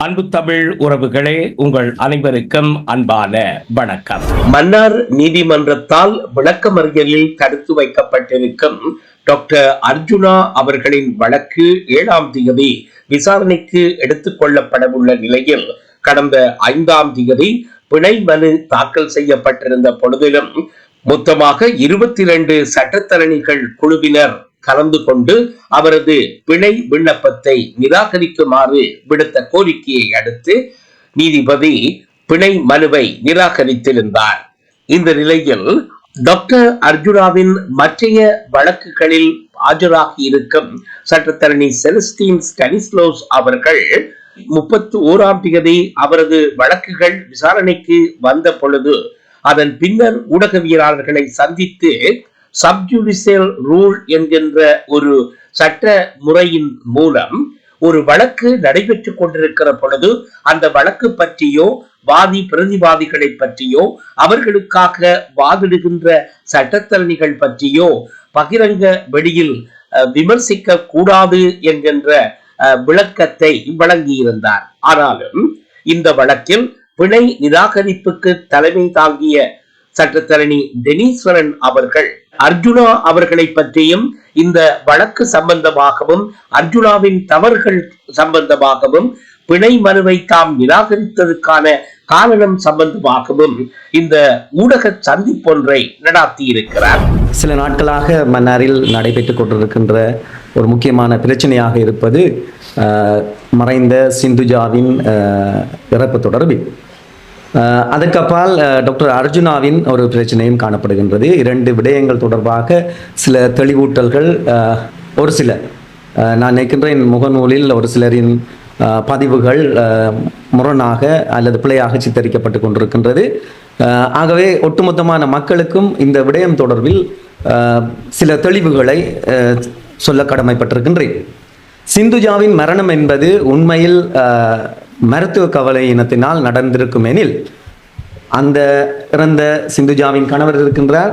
அன்பு தமிழ் உறவுகளே உங்கள் அனைவருக்கும் அன்பான வணக்கம். மன்னார் நீதிமன்றத்தால் விளக்கமறியலில் தடுத்து வைக்கப்பட்டிருக்கும் டாக்டர் அர்ஜுனா அவர்களின் வழக்கு ஏழாம் தேதி விசாரணைக்கு எடுத்துக் கொள்ளப்படவுள்ள நிலையில் கடந்த ஐந்தாம் தேதி பிணை மனு தாக்கல் செய்யப்பட்டிருந்த பொழுதிலும் மொத்தமாக இருபத்தி இரண்டு சட்டத்தரணிகள் குழுவினர் கலந்து கொண்டு அவரது பிணை விண்ணப்பத்தை நிராகரிக்குமாறு விடுத்த கோரிக்கையை அடுத்து நீதிபதி பிணை மனுவை நிராகரித்திருந்தார். இந்த நிலையில் டாக்டர் அர்ஜுனாவின் மற்றைய வழக்குகளில் ஆஜராகி இருக்கும் சட்டத்தரணி செலஸ்டீன் ஸ்டனிஸ்லோஸ் அவர்கள் முப்பத்தி ஓராம் தேதி அவரது வழக்குகள் விசாரணைக்கு வந்த பொழுது அதன் பின்னர் ஊடகவியலாளர்களை சந்தித்து சப்ஜுடிஷியல் ரூல் என்கின்ற ஒரு சட்ட முறையின் மூலம் ஒரு வழக்கு நடைபெற்றுக் கொண்டிருக்கிற பொழுது அந்த வழக்கு பற்றியோ வாதி பிரதிவாதிகளை பற்றியோ அவர்களுக்காக வாதிடுகின்ற சட்டத்தரணிகள் பற்றியோ பகிரங்க வெளியில் அஹ், விமர்சிக்க கூடாது என்கின்ற அஹ், விளக்கத்தை வழங்கியிருந்தார். ஆனாலும் இந்த வழக்கில் பிணை நிராகரிப்புக்கு தலைமை தாங்கிய சட்டத்தரணி டெனீஸ்வரன் அவர்கள் அர்ஜுனா அவர்களை பற்றியும் இந்த வழக்கு சம்பந்தமாகவும் அர்ஜுனாவின் தவறுகள் சம்பந்தமாகவும் பிணை மனுவை தாம் நிராகரித்ததற்கான காரணம் சம்பந்தமாகவும் இந்த ஊடக சந்திப்பொன்றை நடாத்தியிருக்கிறார். சில நாட்களாக மன்னாரில் நடைபெற்றுக் கொண்டிருக்கின்ற ஒரு முக்கியமான பிரச்சனையாக இருப்பது மறைந்த சிந்துஜாவின் அஹ், இறப்பு தொடர்பில். அதற்கப்பால் டாக்டர் அர்ஜுனாவின் ஒரு பிரச்சனையும் காணப்படுகின்றது. இரண்டு விடயங்கள் தொடர்பாக சில தெளிவூட்டல்கள் ஒரு சில நான் நான் நினைக்கின்றேன் முகநூலில் ஒரு சிலரின் பதிவுகள் முரணாக அல்லது பிழையாக சித்தரிக்கப்பட்டு கொண்டிருக்கின்றது. ஆகவே ஒட்டுமொத்தமான மக்களுக்கும் இந்த விடயம் தொடர்பில் சில தெளிவுகளை சொல்ல கடமைப்பட்டிருக்கின்றேன். சிந்துஜாவின் மரணம் என்பது உண்மையில் மருத்துவ மருத்துவ கவலையினத்தினால் நடந்திருக்கும் எனில் அந்த இறந்த சிந்துஜாவின் கணவர் இருக்கின்றார்.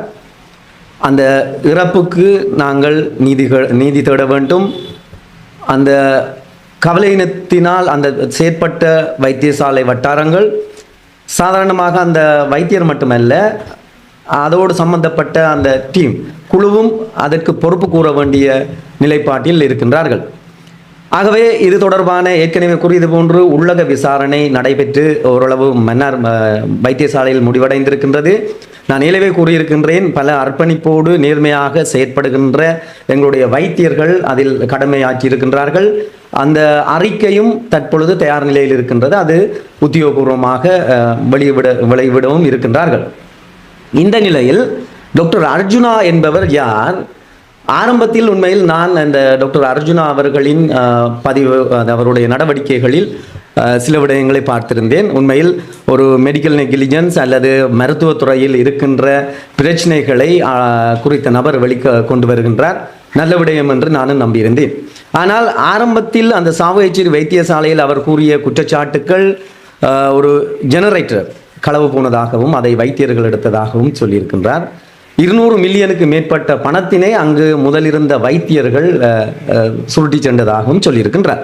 அந்த இறப்புக்கு நாங்கள் நீதிகள் நீதி தேட வேண்டும். அந்த கவலையினத்தினால் அந்த செயற்பட்ட வைத்தியசாலை வட்டாரங்கள் சாதாரணமாக அந்த வைத்தியர் மட்டுமல்ல அதோடு சம்பந்தப்பட்ட அந்த டீம் குழுவும் அதற்கு பொறுப்பு கூற வேண்டிய நிலைப்பாட்டில் இருக்கின்றார்கள். ஆகவே இது தொடர்பான ஏற்கனவே கூறியது போன்று உள்ளக விசாரணை நடைபெற்று ஓரளவு மன்னார் வைத்தியசாலையில் முடிவடைந்திருக்கின்றது. நான் ஏலவே கூறியிருக்கின்றேன் பல அர்ப்பணிப்போடு நேர்மையாக செயற்படுகின்ற எங்களுடைய வைத்தியர்கள் அதில் கடமையாற்றி இருக்கின்றார்கள் அந்த அறிக்கையும் தற்பொழுது தயார் நிலையில் இருக்கின்றது. அது உத்தியோகபூர்வமாக அஹ், வெளியிட இருக்கின்றார்கள். இந்த நிலையில் டாக்டர் அர்ஜுனா என்பவர் யார்? ஆரம்பத்தில் உண்மையில் நான் அந்த டாக்டர் அர்ஜுனா அவர்களின் பதிவு அது அவருடைய நடவடிக்கைகளில் சில விடயங்களை பார்த்திருந்தேன். உண்மையில் ஒரு மெடிக்கல் நெகிலிஜென்ஸ் அல்லது மருத்துவத்துறையில் இருக்கின்ற பிரச்சனைகளை குறித்த நபர் வெளிக்க கொண்டு வருகின்றார். நல்ல விடயம் என்று நானும் நம்பியிருந்தேன். ஆனால் ஆரம்பத்தில் அந்த சாவகச்சேரி வைத்தியசாலையில் அவர் கூறிய குற்றச்சாட்டுக்கள் ஒரு ஜெனரேட்டர் களவு போனதாகவும் அதை வைத்தியர்கள் எடுத்ததாகவும் சொல்லியிருக்கின்றார். இருநூறு மில்லியனுக்கு மேற்பட்ட பணத்தினை அங்கு முதலிருந்த வைத்தியர்கள் சுருட்டி சென்றதாகவும் சொல்லியிருக்கின்றார்.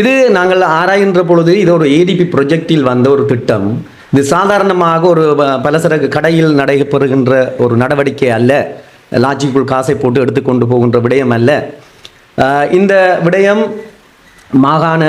இது நாங்கள் ஆராய்கின்ற பொழுது இது ஒரு ஏடிபி ப்ரொஜெக்டில் வந்த ஒரு திட்டம். இது சாதாரணமாக ஒரு பலசரக்கு கடையில் நடைபெறுகின்ற ஒரு நடவடிக்கை அல்ல. லாஜிக்குள் காசை போட்டு எடுத்துக்கொண்டு போகின்ற விடயம் அல்ல. இந்த விடயம் மாகாண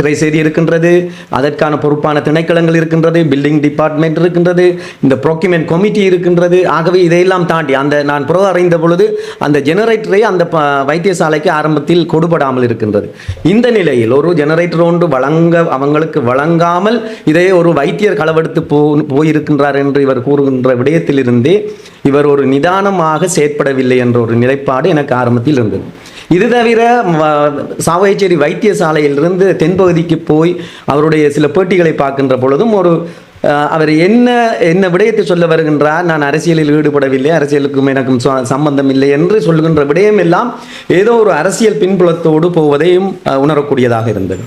திரை செய்தி இருக்கின்றது அதற்கான பொறுப்பான திணைக்களங்கள் இருக்கின்றது பில்டிங் டிபார்ட்மெண்ட் இருக்கின்றது இந்த ப்ரோக்யூமெண்ட் கமிட்டி இருக்கின்றது. ஆகவே இதையெல்லாம் தாண்டி அந்த நான் புற அறிந்த பொழுது அந்த ஜெனரேட்டரை அந்த ப- வைத்தியசாலைக்கு ஆரம்பத்தில் கொடுபடாமல் இருக்கின்றது. இந்த நிலையில் ஒரு ஜெனரேட்டர் ஒன்று வழங்க அவங்களுக்கு வழங்காமல் இதை ஒரு வைத்தியர் களவெடுத்து போ போயிருக்கின்றார் என்று இவர் கூறுகின்ற விடயத்திலிருந்தே இவர் ஒரு நிதானமாக செயற்படவில்லை என்ற ஒரு நிலைப்பாடு எனக்கு ஆரம்பத்தில் இருந்தது. இது தவிர சாவகச்சேரி வைத்தியசாலையிலிருந்து தென்பகுதிக்கு போய் அவருடைய சில பேட்டிகளை பார்க்கின்ற பொழுதும் ஒரு அவர் என்ன என்ன விடயத்தை சொல்ல வருகின்றார் நான் அரசியலில் ஈடுபடவில்லை அரசியலுக்கும் எனக்கும் ச- சம்பந்தம் இல்லை என்று சொல்லுகின்ற விடயம் எல்லாம் ஏதோ ஒரு அரசியல் பின்புலத்தோடு போவதையும் உணரக்கூடியதாக இருந்தது.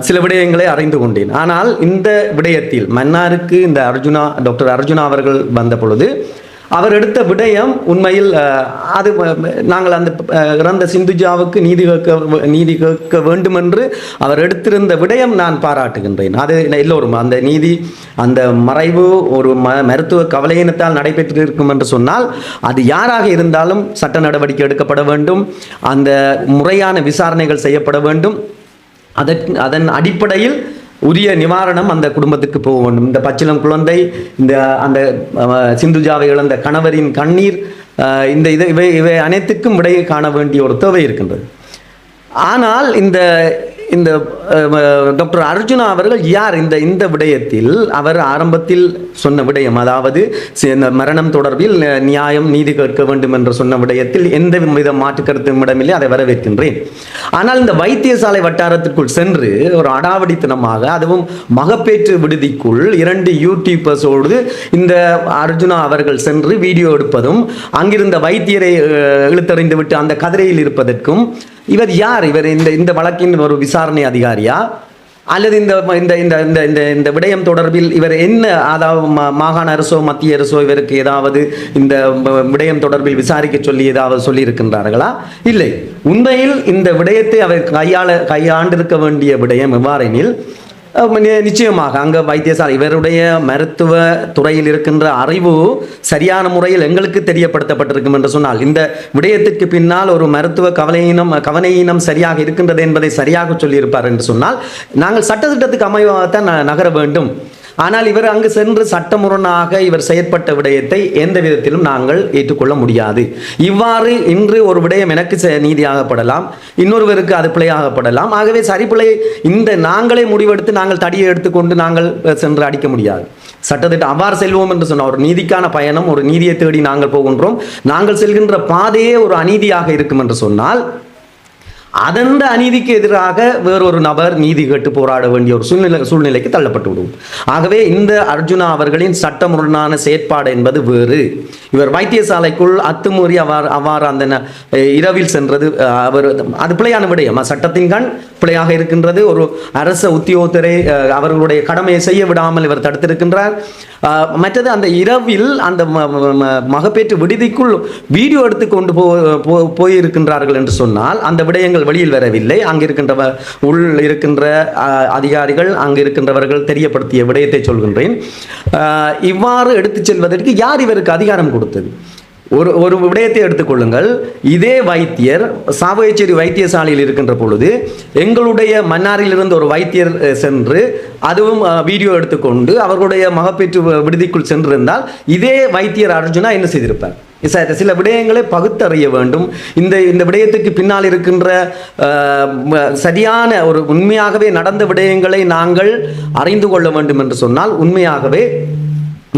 சில விடயங்களை அறிந்து கொண்டேன். ஆனால் இந்த விடயத்தில் மன்னாருக்கு இந்த அர்ஜுனா டாக்டர் அர்ஜுனா அவர்கள் வந்த பொழுது அவர் எடுத்த விடயம் உண்மையில் அது நாங்கள் அந்த இறந்த சிந்துஜாவுக்கு நீதி கேட்க நீதி கேட்க வேண்டும் என்று அவர் எடுத்திருந்த விடயம் நான் பாராட்டுகின்றேன். அது எல்லோரும் அந்த நீதி அந்த மறைவு ஒரு ம மருத்துவ கவலையினத்தால் நடைபெற்றிருக்கும் என்று சொன்னால் அது யாராக இருந்தாலும் சட்ட நடவடிக்கை எடுக்கப்பட வேண்டும் அந்த முறையான விசாரணைகள் செய்யப்பட வேண்டும். அதன் அதன் அடிப்படையில் உரிய நிவாரணம் அந்த குடும்பத்துக்கு போக வேண்டும். இந்த பச்சிளம் குழந்தை இந்த அந்த சிந்துஜாவை இழந்த கணவரின் கண்ணீர் இந்த இது இவை இவை அனைத்துக்கும் விடையை காண வேண்டிய ஒரு தேவை இருக்கின்றது. ஆனால் இந்த இந்த டாக்டர் அர்ஜுனா அவர்கள் யார்? இந்த இந்த விடயத்தில் அவர் ஆரம்பத்தில் சொன்ன விடயம் அதாவது இந்த மரணம் தொடர்பில் நியாயம் நீதி கேட்க வேண்டும் என்று சொன்ன விடயத்தில் எந்த வித மாற்று இடமில்லை அதை வரவேற்கின்றேன். ஆனால் இந்த வைத்தியசாலை வட்டாரத்திற்குள் சென்று ஒரு அடாவடித்தனமாக அதுவும் மகப்பேற்று விடுதிக்குள் இரண்டு யூடியூபர்ஸோடு இந்த அர்ஜுனா அவர்கள் சென்று வீடியோ எடுப்பதும் அங்கிருந்த வைத்தியரை இழுத்தறிந்து விட்டு அந்த கதிரையில் இருப்பதற்கும் இவர் யார்? இவர் இந்த இந்த வழக்கின் ஒரு விசாரணை அதிகாரியா? அல்லது இந்த இந்த இந்த இந்த இந்த இந்த விடயம் தொடர்பில் இவர் என்ன அதாவது மாகாண அரசோ மத்திய அரசோ இவருக்கு ஏதாவது இந்த விடயம் தொடர்பில் விசாரிக்க சொல்லி ஏதாவது சொல்லியிருக்கின்றார்களா? இல்லை. உண்மையில் இந்த விடயத்தை அவர் கையாள கையாண்டிருக்க வேண்டிய விடயம் எவ்வாறெனில் நிச்சயமாக அங்கே வைத்தியசாலை இவருடைய மருத்துவ துறையில் இருக்கின்ற அறிவு சரியான முறையில் எங்களுக்கு தெரியப்படுத்தப்பட்டிருக்கும் என்று சொன்னால் இந்த விடயத்திற்கு பின்னால் ஒரு மருத்துவ கவலையினம் கவனையினம் சரியாக இருக்கின்றது என்பதை சரியாக சொல்லியிருப்பார் என்று சொன்னால் நாங்கள் சட்டத்திட்டத்துக்கு அமைவாகத்தான் நகர வேண்டும். ஆனால் இவர் அங்கு சென்று சட்டமுரணாக இவர் செயற்பட்ட விடயத்தை எந்த விதத்திலும் நாங்கள் ஏற்றுக்கொள்ள முடியாது. இவ்வாறு இன்று ஒரு விடயம் எனக்கு செ- நீதியாகப்படலாம் இன்னொருவருக்கு அது பிழையாகப்படலாம். ஆகவே சரி இந்த நாங்களே முடிவெடுத்து நாங்கள் தடியை எடுத்துக்கொண்டு நாங்கள் சென்று அடிக்க முடியாது. சட்டத்திட்டம் அவ்வாறு செல்வோம் என்று சொன்னால் ஒரு நீதிக்கான பயணம் ஒரு நீதியை தேடி நாங்கள் போகின்றோம். நாங்கள் செல்கின்ற பாதையே ஒரு அநீதியாக இருக்கும் என்று சொன்னால் அதந்த அநீதிக்கு எதிராக வேறொரு நபர் நீதி கேட்டு போராட வேண்டிய ஒரு சூழ்நிலை சூழ்நிலைக்கு தள்ளப்பட்டு விடும். ஆகவே இந்த அர்ஜுனா அவர்களின் சட்டமுரணான செயற்பாடு என்பது வேறு. இவர் வைத்தியசாலைக்குள் அத்துமீறி அவ்வாறு அவ்வாறு அந்த ந- இரவில் சென்றது அவர் அது பிழையான விடயம். சட்டத்தின் கண் பிழையாக இருக்கின்றது. ஒரு அரச உத்தியோகத்தரை அவர்களுடைய கடமையை செய்ய விடாமல் இவர் தடுத்திருக்கின்றார். மற்றது அந்த இரவில் அந்த ம- ம- மகப்பேற்று விடுதிக்குள் வீடியோ எடுத்து கொண்டு போ போ- போயிருக்கின்றார்கள் என்று சொன்னால் அந்த விடயங்கள் வெளியில் வரவில்லை. அங்கு இருக்கின்ற உள் இருக்கின்ற அதிகாரிகள் அங்கு இருக்கின்றவர்கள் தெரியப்படுத்திய விடயத்தை சொல்கின்றேன். இவ்வாறு எடுத்துச் செல்வதற்கு யார் இவருக்கு அதிகாரம் கொடுத்தது? ஒரு ஒரு விடயத்தை எடுத்துக்கொள்ளுங்கள் இதே வைத்தியர் சாவகச்சேரி வைத்தியசாலையில் இருக்கின்ற பொழுது எங்களுடைய மன்னாரில் இருந்து ஒரு வைத்தியர் சென்று அதுவும் வீடியோ எடுத்துக்கொண்டு அவர்களுடைய மகப்பேற்று விடுதிக்குள் சென்றிருந்தால் இதே வைத்தியர் அர்ஜுனா என்ன செய்திருப்பார்? சில விடயங்களை பகுத்தறிய வேண்டும். இந்த இந்த விடயத்துக்கு பின்னால் இருக்கின்ற சரியான ஒரு உண்மையாகவே நடந்த விடயங்களை நாங்கள் அறிந்து கொள்ள வேண்டும் என்று சொன்னால் உண்மையாகவே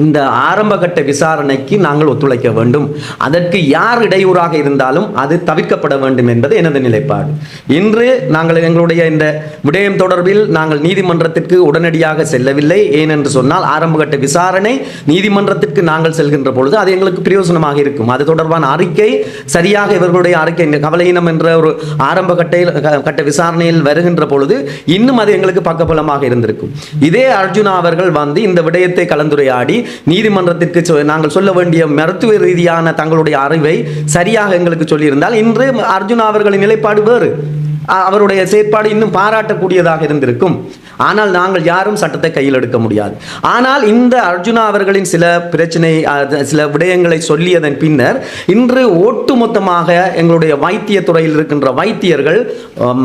இந்த ஆரம்பகட்ட விசாரணைக்கு நாங்கள் ஒத்துழைக்க வேண்டும். அதற்கு யார் இடையூறாக இருந்தாலும் அது தவிர்க்கப்பட வேண்டும் என்பது எனது நிலைப்பாடு. இன்று நாங்கள் எங்களுடைய இந்த விடயம் தொடர்பில் நாங்கள் நீதிமன்றத்திற்கு உடனடியாக செல்லவில்லை. ஏனென்று சொன்னால் ஆரம்பகட்ட விசாரணை நீதிமன்றத்திற்கு நாங்கள் செல்கின்ற பொழுது அது எங்களுக்கு பிரயோசனமாக இருக்கும். அது தொடர்பான அறிக்கை சரியாக இவர்களுடைய அறிக்கை கவலையினம் என்ற ஒரு ஆரம்ப கட்டையில் கட்ட விசாரணையில் வருகின்ற பொழுது இன்னும் அது எங்களுக்கு பக்கபலமாக இருந்திருக்கும். இதே அர்ஜுனா அவர்கள் வந்து இந்த விடயத்தை கலந்துரையாடி நீதிமன்றத்திற்கு சொ- நாங்கள் சொல்ல வேண்டிய மருத்துவ ரீதியான தங்களுடைய அறிவை சரியாக எங்களுக்கு சொல்லியிருந்தால் இன்று அர்ஜுனா அவர்களின் நிலைப்பாடு வேறு. அவருடைய செயற்பாடு இன்னும் பாராட்டக்கூடியதாக இருந்திருக்கும். ஆனால் நாங்கள் யாரும் சட்டத்தை கையில் எடுக்க முடியாது. ஆனால் இந்த அர்ஜுனா அவர்களின் சில பிரச்சனை சில விடயங்களை சொல்லியதன் பின்னர் இன்று ஒட்டுமொத்தமாக எங்களுடைய வைத்திய துறையில் இருக்கின்ற வைத்தியர்கள்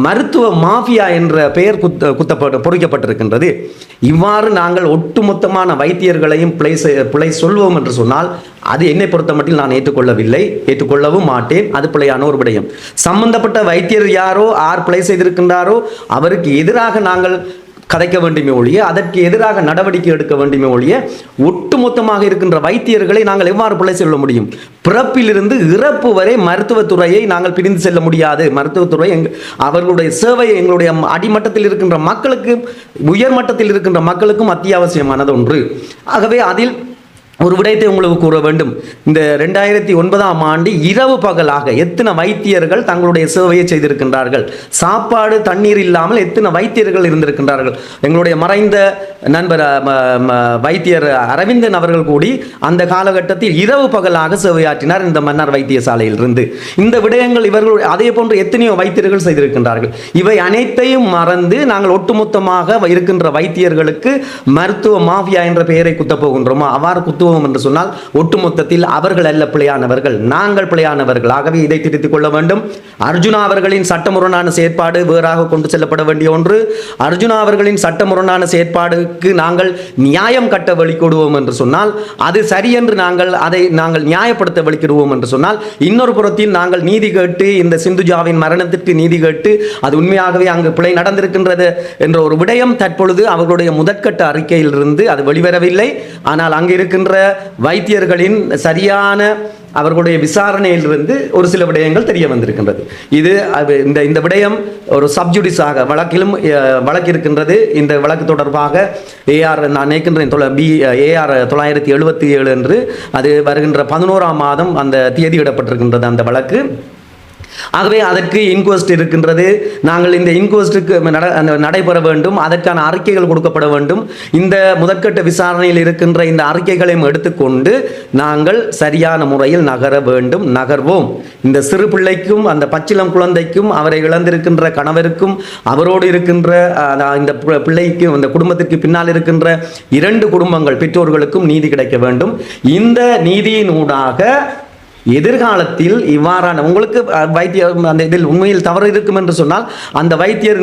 மருத்துவ மாஃபியா என்ற பெயர் குத்த குத்தப்பட்டு பொறிக்கப்பட்டிருக்கின்றது. இவ்வாறு நாங்கள் ஒட்டுமொத்தமான வைத்தியர்களையும் பிழை பிழை சொல்வோம் என்று சொன்னால் அது என்னை பொறுத்த மட்டும் நான் ஏற்றுக்கொள்ளவில்லை ஏற்றுக்கொள்ளவும் மாட்டேன். அது பிழையான ஒரு விடயம். சம்பந்தப்பட்ட வைத்தியர் யாரோ ஆர் பிழை செய்திருக்கின்றாரோ அவருக்கு எதிராக நாங்கள் கதைக்க வேண்டுமே ஒழிய அதற்கு எதிராக நடவடிக்கை எடுக்க வேண்டுமே ஒழிய ஒட்டுமொத்தமாக இருக்கின்ற வைத்தியர்களை நாங்கள் எவ்வாறு பிழை செல்ல முடியும்? பிறப்பிலிருந்து இறப்பு வரை மருத்துவத்துறையை நாங்கள் பிரிந்து செல்ல முடியாது. மருத்துவத்துறை எங் அவர்களுடைய சேவை எங்களுடைய அடிமட்டத்தில் இருக்கின்ற மக்களுக்கு உயர்மட்டத்தில் இருக்கின்ற மக்களுக்கும் அத்தியாவசியமானது ஒன்று. ஆகவே அதில் ஒரு விடயத்தை உங்களுக்கு கூற வேண்டும். இந்த ரெண்டாயிரத்தி ஒன்பதாம் ஆண்டு இரவு பகலாக எத்தனை வைத்தியர்கள் தங்களுடைய சேவையை செய்திருக்கின்றார்கள்? சாப்பாடு தண்ணீர் இல்லாமல் எத்தனை வைத்தியர்கள் இருந்திருக்கின்றார்கள்? எங்களுடைய மறைந்த நண்பர் வைத்தியர் அரவிந்தன் அவர்கள் கூடி அந்த காலகட்டத்தில் இரவு பகலாக சேவையாற்றினார் இந்த மன்னார் வைத்தியசாலையில் இருந்து இந்த விடயங்கள் இவர்கள் அதே போன்று எத்தனையோ வைத்தியர்கள் செய்திருக்கின்றார்கள். இவை அனைத்தையும் மறந்து நாங்கள் ஒட்டுமொத்தமாக இருக்கின்ற வைத்தியர்களுக்கு மருத்துவ மாஃபியா என்ற பெயரை குத்தப் போகின்றோமா? அவ்வாறு குத்து தத்துவம் என்று சொன்னால் ஒட்டுமொத்தத்தில் அவர்கள் அல்ல பிழையானவர்கள். நாங்கள் பிழையானவர்களாகவே இதை திருத்திக் கொள்ள வேண்டும். அர்ஜுனா அவர்களின் சட்டமுரணான செயற்பாடு வேறாக கொண்டு செல்லப்பட வேண்டிய ஒன்று. அர்ஜுனா அவர்களின் சட்டமுரணான செயற்பாடுக்கு நாங்கள் நியாயம் கட்ட வழிகொடுவோம் என்று சொன்னால் அது சரி என்று நாங்கள் அதை நாங்கள் நியாயப்படுத்த வழிக்கிடுவோம் என்று சொன்னால் இன்னொரு புறத்தில் நாங்கள் நீதி கேட்டு இந்த சிந்துஜாவின் மரணத்திற்கு நீதி கேட்டு அது உண்மையாகவே அங்கு பிழை நடந்திருக்கின்றது என்ற ஒரு விடயம் தற்பொழுது அவர்களுடைய முதற்கட்ட அறிக்கையிலிருந்து அது வெளிவரவில்லை. ஆனால் அங்கு இருக்கின்ற வைத்தியர்களின் சரியான அவர்களுடைய விசாரணையிலிருந்து ஒரு சில விடயங்கள் தெரிய வந்திருக்கின்றது. இது அது இந்த இந்த விடயம் ஒரு சப்ஜுடிஸாக வழக்கிலும் வழக்கு இருக்கின்றது இந்த வழக்கு தொடர்பாக ஏஆர் நான் நினைக்கின்றேன் தொலை பி ஏஆர் தொள்ளாயிரத்தி எழுபத்தி ஏழு என்று அது வருகின்ற பதினோராம் மாதம் அந்த தேதியிடப்பட்டிருக்கின்றது அந்த வழக்கு. ஆகவே அதற்கு இன்குவெஸ்ட் இருக்கின்றது. நாங்கள் இந்த இன்குவெஸ்ட்டுக்கு நட நடைபெற வேண்டும். அதற்கான அறிக்கைகள் கொடுக்கப்பட வேண்டும். இந்த முதற்கட்ட விசாரணையில் இருக்கின்ற இந்த அறிக்கைகளையும் எடுத்துக்கொண்டு நாங்கள் சரியான முறையில் நகர வேண்டும் நகர்வோம். இந்த சிறு பிள்ளைக்கும் அந்த பச்சிளம் குழந்தைக்கும் அவரை இழந்திருக்கின்ற கணவருக்கும் அவரோடு இருக்கின்ற இந்த பிள்ளைக்கும் அந்த குடும்பத்திற்கு பின்னால் இருக்கின்ற இரண்டு குடும்பங்கள் பெற்றோர்களுக்கும் நீதி கிடைக்க வேண்டும். இந்த நீதியினூடாக எதிர்காலத்தில் இவ்வாறான உங்களுக்கு அஹ், வைத்தியர் அந்த இதில் உண்மையில் தவறு இருக்கும் என்று சொன்னால் அந்த வைத்தியர்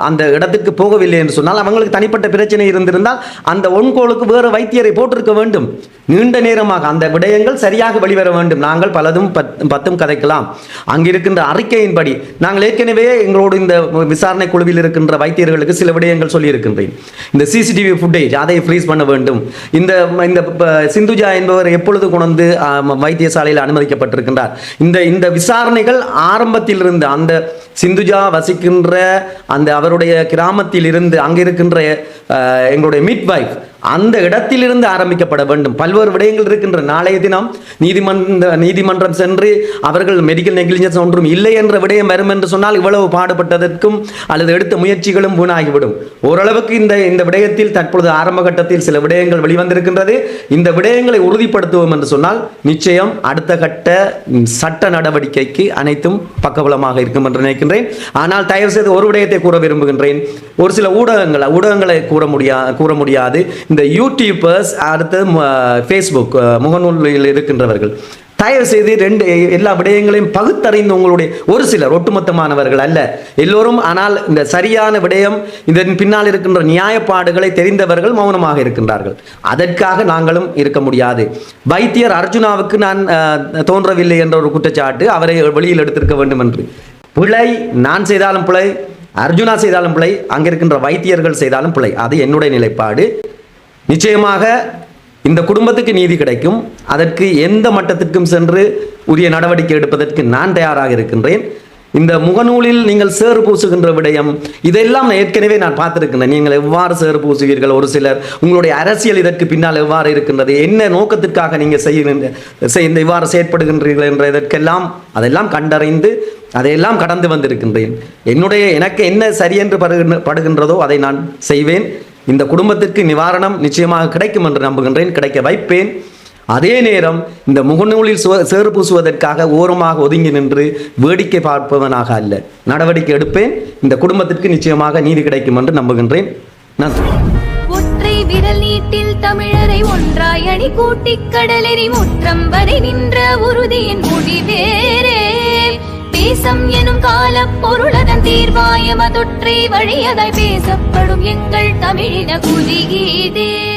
அந்த இடத்துக்கு போகவில்லை என்று சொன்னால் அவங்களுக்கு தனிப்பட்ட பிரச்சனை இருந்திருந்தால் அந்த ஒன்கோளுக்கு வேறு வைத்தியரை போட்டிருக்க வேண்டும். நீண்ட நேரமாக அந்த விடயங்கள் சரியாக வெளிவர வேண்டும். நாங்கள் பலதும் பத்- பத்தும் கதைக்கலாம். அங்கிருக்கின்ற அறிக்கையின்படி நாங்கள் ஏற்கனவே எங்களோடு இந்த விசாரணை குழுவில் இருக்கின்ற வைத்தியர்களுக்கு சில விடயங்கள் சொல்லியிருக்கின்றேன். இந்த சிசிடிவி ஃபுட்டேஜ் அதை ஃப்ரீஸ் பண்ண வேண்டும். இந்த இந்த சிந்துஜா என்பவர் எப்பொழுது கொண்டு வைத்தியசாலையில் அனுமதிக்கப்பட்டிருக்கின்றார். இந்த இந்த விசாரணைகள் ஆரம்பத்தில் இருந்து அந்த சிந்துஜா வசிக்கின்ற அந்த அவருடைய கிராமத்தில் இருந்து அங்கே இருக்கின்ற எங்களுடைய மிட் வைஃப் அந்த இடத்திலிருந்து ஆரம்பிக்கப்பட வேண்டும். பல்வேறு விடயங்கள் இருக்கின்ற நாளைய தினம் நீதிமன்ற நீதிமன்றம் சென்று அவர்கள் மெடிக்கல் நெக்லிஜென்ஸ் ஒன்றும் இல்லை என்ற விடயம் வரும் என்று சொன்னால் இவ்வளவு பாடுபட்டதற்கும் அல்லது எடுத்த முயற்சிகளும் வீணாகிவிடும். ஓரளவுக்கு இந்த இந்த விடயத்தில் தற்பொழுது ஆரம்ப கட்டத்தில் சில விடயங்கள் வெளிவந்திருக்கின்றது. இந்த விடயங்களை உறுதிப்படுத்துவோம் என்று சொன்னால் நிச்சயம் அடுத்த கட்ட சட்ட நடவடிக்கைக்கு அனைத்தும் பக்கபலமாக இருக்கும் என்று நினைக்கின்றேன். ஆனால் தயவு செய்து ஒரு விடயத்தை கூற விரும்புகின்றேன். ஒரு சில ஊடகங்கள் ஊடகங்களை கூற முடியா கூற முடியாது. இந்த யூடியூபர்ஸ் அடுத்து ஃபேஸ்புக் முகநூலில் இருக்கின்றவர்கள். தயவு செய்து ரெண்டு எல்லா விடயங்களையும் பகுத்தறிந்து உங்களுடைய ஒரு சிலர் ஒட்டுமொத்தமானவர்கள் அல்ல. எல்லோரும் ஆனால் இந்த சரியான விடயம் இதன் பின்னால் இருக்கின்ற நியாயப்பாடுகளை தெரிந்தவர்கள் மௌனமாக இருக்கின்றார்கள். அதற்காக நாங்களும் இருக்க முடியாது. வைத்தியர் அர்ஜுனாவுக்கு நான் தோன்றவில்லை என்ற ஒரு குற்றச்சாட்டு அவரை வெளியில் எடுத்திருக்க வேண்டும் என்று பிழை நான் செய்தாலும் பிழை அர்ஜுனா செய்தாலும் பிழை அங்கே இருக்கின்ற வைத்தியர்கள் செய்தாலும் பிழை. அது என்னுடைய நிலைப்பாடு. நிச்சயமாக இந்த குடும்பத்துக்கு நீதி கிடைக்கும். அதற்கு எந்த மட்டத்திற்கும் சென்று உரிய நடவடிக்கை எடுப்பதற்கு நான் தயாராக இருக்கின்றேன். இந்த முகநூலில் நீங்கள் சேறு பூசுகின்ற விடயம் இதெல்லாம் ஏற்கனவே நான் பார்த்துருக்கின்றேன். நீங்கள் எவ்வாறு சேறு பூசுவீர்கள்? ஒரு சிலர் உங்களுடைய அரசியல் இதற்கு பின்னால் எவ்வாறு இருக்கின்றது? என்ன நோக்கத்திற்காக நீங்கள் செய்கின்ற செய்- இந்த இவ்வாறு செயற்படுகின்றீர்கள் என்ற இதற்கெல்லாம் அதெல்லாம் கண்டறிந்து அதையெல்லாம் கடந்து வந்திருக்கின்றேன். என்னுடைய எனக்கு என்ன சரியென்று படுகின்ற படுகின்றதோ அதை நான் செய்வேன். இந்த குடும்பத்திற்கு நிவாரணம் நிச்சயமாக கிடைக்கும் என்று நம்புகின்றேன் கிடைக்க வைப்பேன். அதே நேரம் இந்த முகநூலில் சுவ- சேறு பூசுவதற்காக ஓரமாக ஒதுங்கி நின்று வேடிக்கை பார்ப்பவனாக அல்ல. நடவடிக்கை எடுப்பேன். இந்த குடும்பத்திற்கு நிச்சயமாக நீதி கிடைக்கும் என்று நம்புகின்றேன். நன்றி. ஒற்றை விரல் நீட்டில் தமிழரை ஒன்றாய் அணி கூட்டிக் கடலெறி முற்றம் வரை நின்ற உறுதியின் முடிவேரே பேசம் எனும் கால பொருளதன் தீர்வாயமதொற்றை வழியதாய் பேசப்படும் எங்கள் தமிழின குதிகீதே.